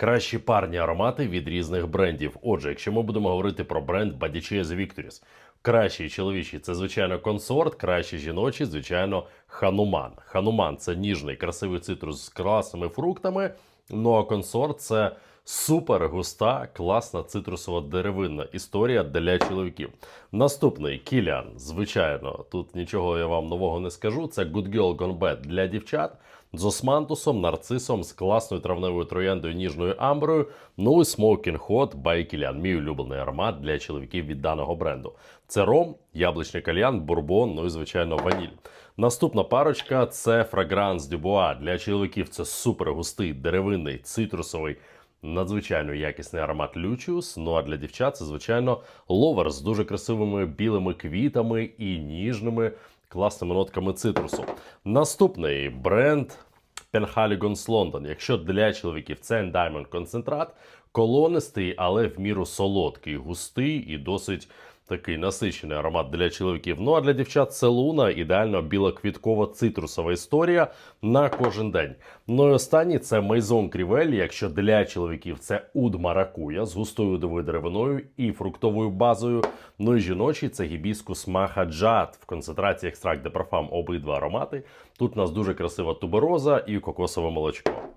Кращі парні аромати від різних брендів. Отже, якщо ми будемо говорити про бренд Bodycheese Victories, кращі чоловічі це звичайно консорт, кращі жіночі, звичайно, хануман. Хануман це ніжний, красивий цитрус з класними фруктами. Ну а консорт це супер густа, класна цитрусова деревинна історія для чоловіків. Наступний Кіліан. Звичайно, тут нічого я вам нового не скажу. Це Good Girl Gone Bad для дівчат з османтусом, нарцисом, з класною травневою трояндою, ніжною амброю. Ну і Smoking Hot by. Мій улюблений аромат для чоловіків від даного бренду. Це ром, яблучний кальян, бурбон, ну і звичайно ваніль. Наступна парочка це Fragrance Dubois. Для чоловіків це супер густий, деревинний, цитрусовий. Надзвичайно якісний аромат Lucius. Ну а для дівчат це, звичайно, ловер з дуже красивими білими квітами і ніжними класними нотками цитрусу. Наступний бренд Penhaligon's London. Якщо для чоловіків це Diamond концентрат, колонистий, але в міру солодкий, густий і досить такий насичений аромат для чоловіків. Ну а для дівчат це луна, ідеально білоквіткова цитрусова історія на кожен день. Ну і останній це Maison Crivelli. Якщо для чоловіків це уд маракуя з густою удовою деревиною і фруктовою базою. Ну і жіночий це гібіскус махаджат в концентрації екстракт де парфам обидва аромати. Тут у нас дуже красива тубероза і кокосове молочко.